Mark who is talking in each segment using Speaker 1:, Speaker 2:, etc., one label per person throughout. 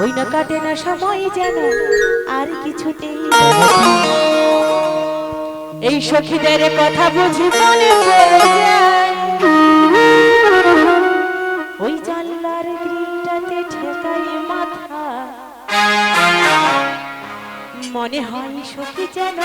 Speaker 1: ওই না কাটে না সময় যেন আর কিছুতেই এই সখীদের কথা বুঝি মনে ওই জানলার গ্রিলটাতে ঠেকাই মাথা। মনে হয় সখী যেন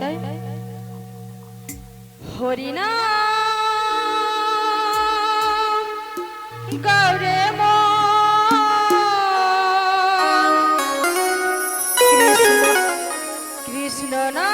Speaker 1: তাই হরিনা গৌরে মা কৃষ্ণ
Speaker 2: না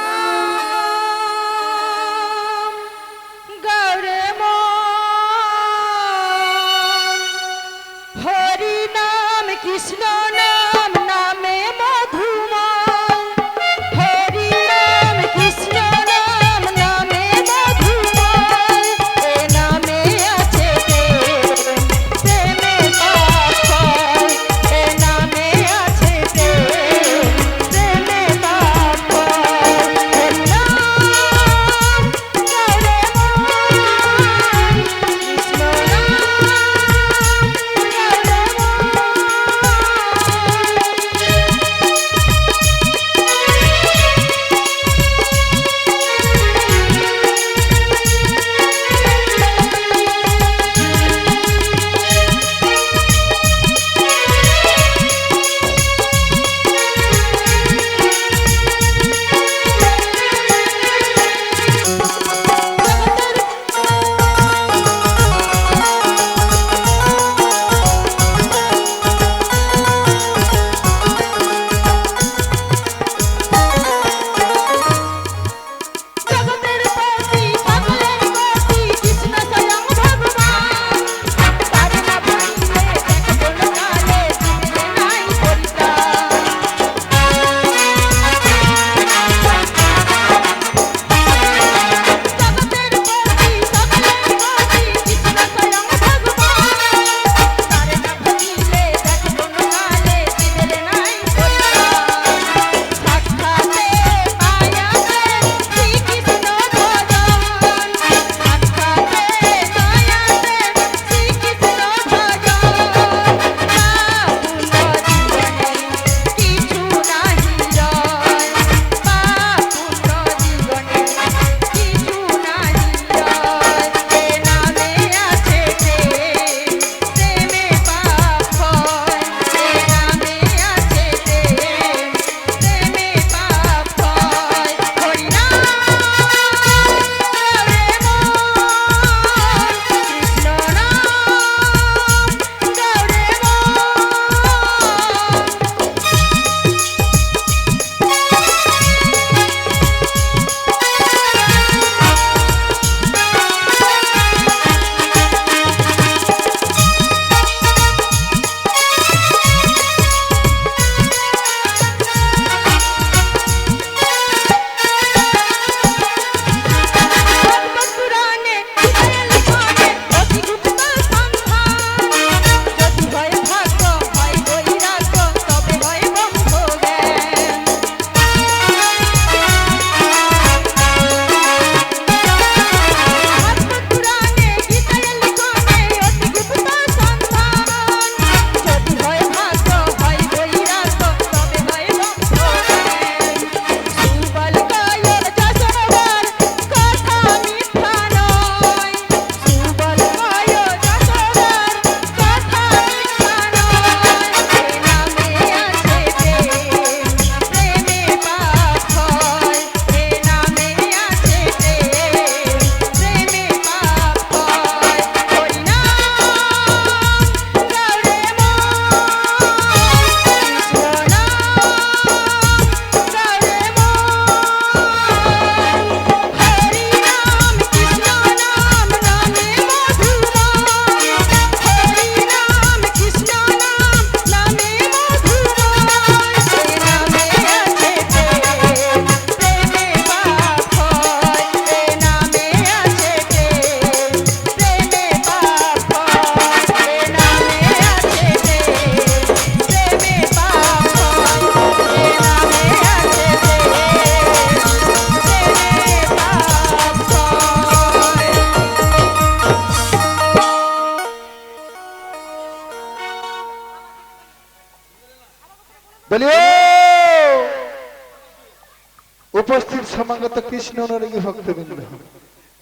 Speaker 2: নারী ভক্তবৃন্দ।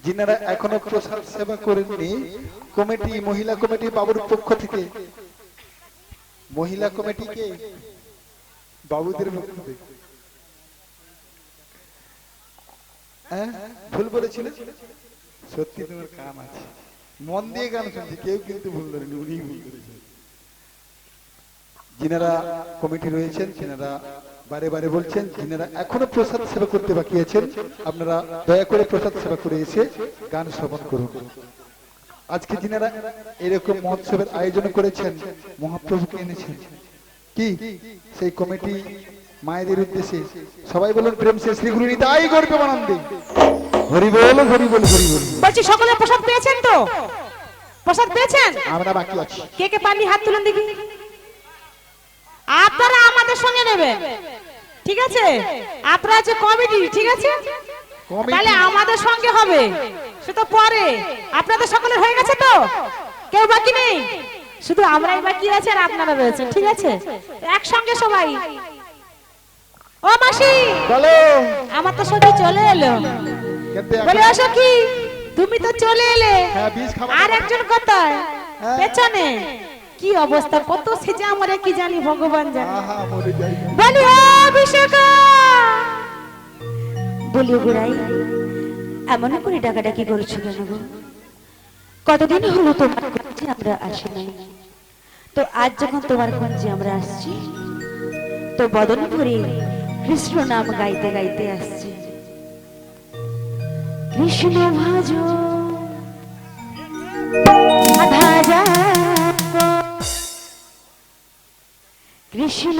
Speaker 2: যিনারা এখনও প্রসাদ সেবা করেননি, কমিটি, মহিলা কমিটি বাবুর পক্ষ থেকে। মহিলা কমিটিকে বাবুদের পক্ষ থেকে। হ্যাঁ? ভুল বলেছিল? সত্যি তোমার কান আছে। মন দিয়ে গান শুনছি, কেউ কিন্তু ভুল করেনি উনি ভুল করেছেন যিনারা কমিটি রয়েছেন, যিনারা বারে বারে বলছেন যিনারা এখনও প্রসাদ সেবা করতে বাকি আছেন। আপনারা দয়া করে প্রসাদ সেবা করে এসে গান শ্রবণ করুন। আজকে যিনারা এরকম মহোৎসবের আয়োজন করেছেন মহাপ্রভুকে এনেছেন কি? সেই কমিটি মায়েদের উদ্দেশ্যে সবাই বলুন প্রেম সে শ্রী গুরু নিতাই করবে আনন্দে। হরি বল হরি বল হরি বল।
Speaker 3: বলছি সকলে প্রসাদ পেয়েছেন তো? প্রসাদ পেয়েছেন?
Speaker 2: আমরা বাকি আছি।
Speaker 3: কে কে পাননি হাত তুলুন দেখি। আপনারা আমাদের সঙ্গে নেবেন। ঠিক আছে? আপনারা হচ্ছে কমিটি ঠিক আছে। তাহলে আমাদের সঙ্গে হবে। সে তো পরে। আপনাদের সকলের হয়ে গেছে তো? কেউ বাকি নেই? শুধু আমরাই বাকি আছে আর আপনারা রয়েছেন ঠিক আছে? একসঙ্গে সবাই। ও মাসি!
Speaker 2: বলো।
Speaker 3: আমার তো সঙ্গে চলে এলো। বলে আসো কি? তুমি তো চলে এলে।
Speaker 2: হ্যাঁ।
Speaker 3: আর একজন কোথায়?
Speaker 2: হ্যাঁ।
Speaker 3: পেছনে। কি অবস্থা? কত সেজে আমরা কি জানি ভগবান জানে। বলি বিশাখা
Speaker 4: বলি গোড়াই এমন করে ডাকাডাকি করছ কেন গো? কতদিন হলো তোমার আমরা আসি নাই। তো আজ যখন তোমার আমরা আসছি তো বদন করে কৃষ্ণ নাম গাইতে গাইতে আসছি। কৃষ্ণ ভাজ আধা। কৃষ্ণ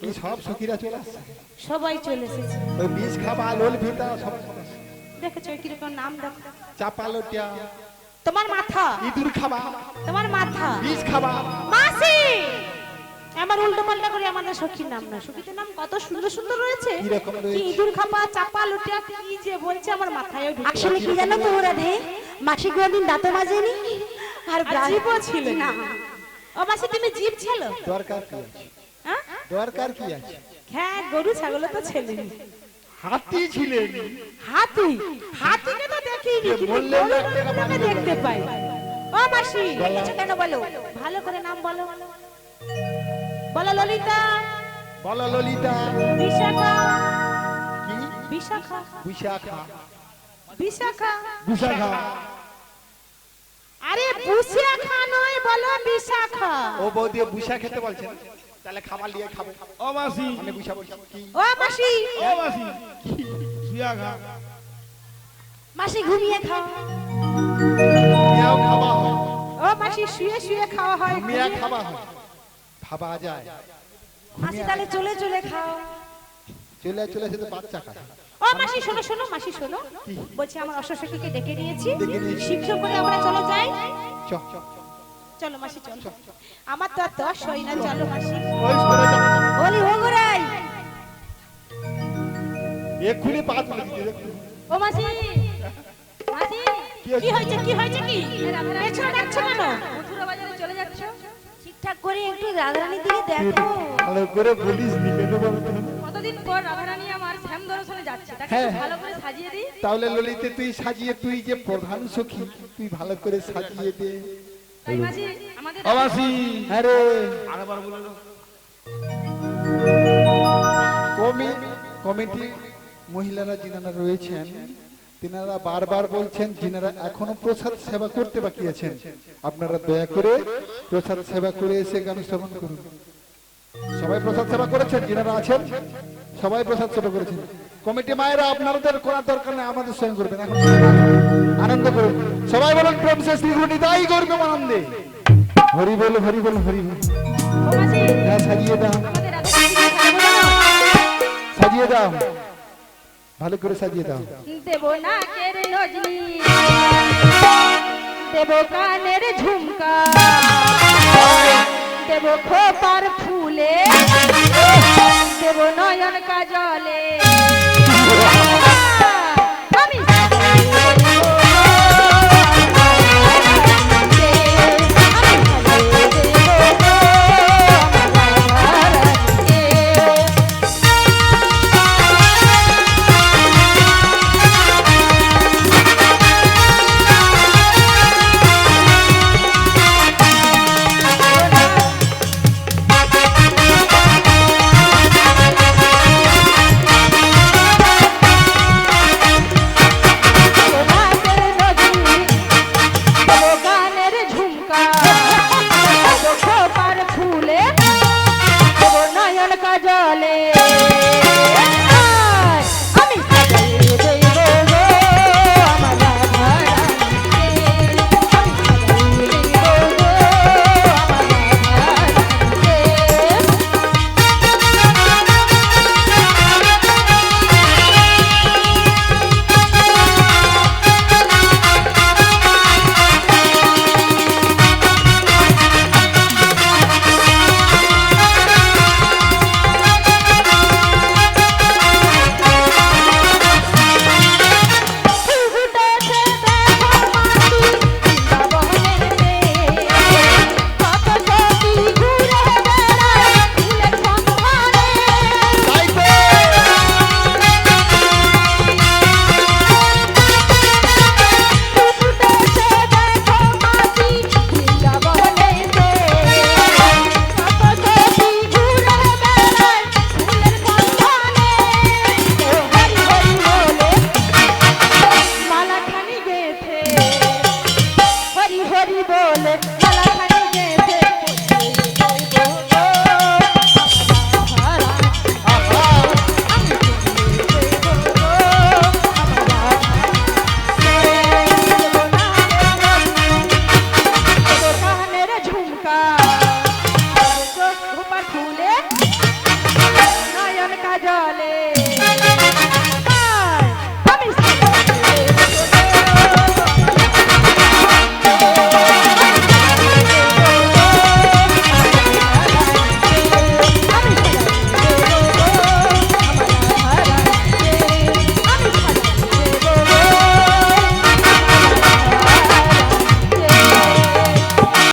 Speaker 2: তোর কি সব সখীরা চলে আসছে?
Speaker 3: সবাই চলে এসেছে।
Speaker 2: ওই বীজ খাবা লোল ভিতা সব।
Speaker 3: দেখেছ কীরকম নাম দেখো?
Speaker 2: চাপা লোটিয়া।
Speaker 3: তোমার মাথা।
Speaker 2: ইঁদুর খাবা।
Speaker 3: তোমার মাথা।
Speaker 2: বীজ খাবা।
Speaker 3: মাসি! আমার উল্টো পাল্টা করে আমাদের সখীর নাম না। সখীদের নাম কত সুন্দর সুন্দর রয়েছে। কি
Speaker 2: রয়েছে?
Speaker 3: ইঁদুর খাপা চাপা লুটিয়া কি যে বলছে আমার মাথায়
Speaker 4: আসলে কি জানো তো রাধে মাসি কোনদিন দাঁতও মাজেনি আর
Speaker 3: জীবও ছিল
Speaker 4: না।
Speaker 3: ও মাসি তুমি জীব ছিল?
Speaker 2: দরকার কি আছে? দরকার কি আছে?
Speaker 3: হ্যাঁ গরু ছাগল তো ছেলে।
Speaker 2: হাতি ছিলেন।
Speaker 3: হাতি? হাতিকে তো দেখিনি কিন্তু
Speaker 2: বললে
Speaker 3: আমি দেখতে পাই। ও মাসি কিছু কেন বলো? ভালো করে নাম বলো। বলো ললিতা।
Speaker 2: বলো ললিতা।
Speaker 3: বিশাখা।
Speaker 2: কি?
Speaker 3: বিশাখা।
Speaker 2: বিশাখা।
Speaker 3: বিশাখা।
Speaker 2: বিশাখা।
Speaker 3: আরে বুশিয়াখা নয় বলো বিশাখা।
Speaker 2: ও বৌদি বুশা খেতে বলছেন তাহলে খাবার নিয়ে খাবে।
Speaker 5: ও মাসি।
Speaker 2: আমি বুশা বলছি কি?
Speaker 3: ও মাসি।
Speaker 5: ও মাসি। শুয়া খা
Speaker 4: মাসি ঘুমিয়ে খাও।
Speaker 2: মিয়াও খাওয়া হয়।
Speaker 3: ও মাসি শুয়ে শুয়ে খাওয়া হয়
Speaker 2: মিয়া খাওয়া হয়। ভাবা যায়।
Speaker 4: মাসি তাহলে চলে চলে খাও।
Speaker 2: চলে চলে সে তো বাচ্চা খায়
Speaker 3: ও মাসি শোনো শোনো মাসি শোনো। বলছি আমার অশ্বসখীকে ডেকে নিয়েছি।
Speaker 2: ডেকে নিয়েছি।
Speaker 3: শিক্ষক করে আমরা চলে যাই।
Speaker 2: চ চ।
Speaker 3: চলো মাসি চলো। আমার তো আর দশ হয় না চলো মাসি।
Speaker 4: বলি ও গোরাই
Speaker 2: এক্ষুনি পা তুলে দিতে
Speaker 3: ও মাসি মাসি কি হয়েছে? কি হয়েছে কি পেছনে ডাকছো কেন? মথুরা বাজারে চলে যাচ্ছ?
Speaker 4: ঠিকঠাক করে একটু রাধারানীর দিকে দেখো।
Speaker 2: ভালো করে বলিস নি কেন বলতো
Speaker 1: কতদিন পর রাধারানী আমার শ্যাম দর্শনে যাচ্ছে? তাকে
Speaker 2: হ্যাঁ।
Speaker 1: ভালো করে সাজিয়ে দি
Speaker 2: তাহলে ললিতে তুই সাজিয়ে তুই যে প্রধান সখী তুই ভালো করে সাজিয়ে দে। হ্যাঁ
Speaker 5: বলে
Speaker 2: কমি কমিটি মহিলারা যিনারা রয়েছেন তিনারা বারবার বলছেন যিনারা এখনও প্রসাদ সেবা করতে বাকি আছেন। আপনারা দয়া করে প্রসাদ সেবা করে এসে গান শ্রবণ করুন। সবাই প্রসাদ সেবা করেছেন? যিনারা আছেন? সবাই প্রসাদ সেবা করেছেন। কমিটি মায়েরা আপনাদের করার দরকার নেই আমাদের সঙ্গে করবেন। এখন আনন্দ করুন। সবাই বলুন প্রেম সে শ্রী গুরু নিতাই করবে আনন্দে হরি বল হরি বল হরি বল। সাজিয়ে দাও।
Speaker 1: জানো?
Speaker 2: সাজিয়ে দাও। ভালো করে সাজিয়ে দাও।
Speaker 1: দেব নাকের নজনি। দেব কানের ঝুমকা। দেব খোপার ফুলে। দেব নয়ন কাজলে।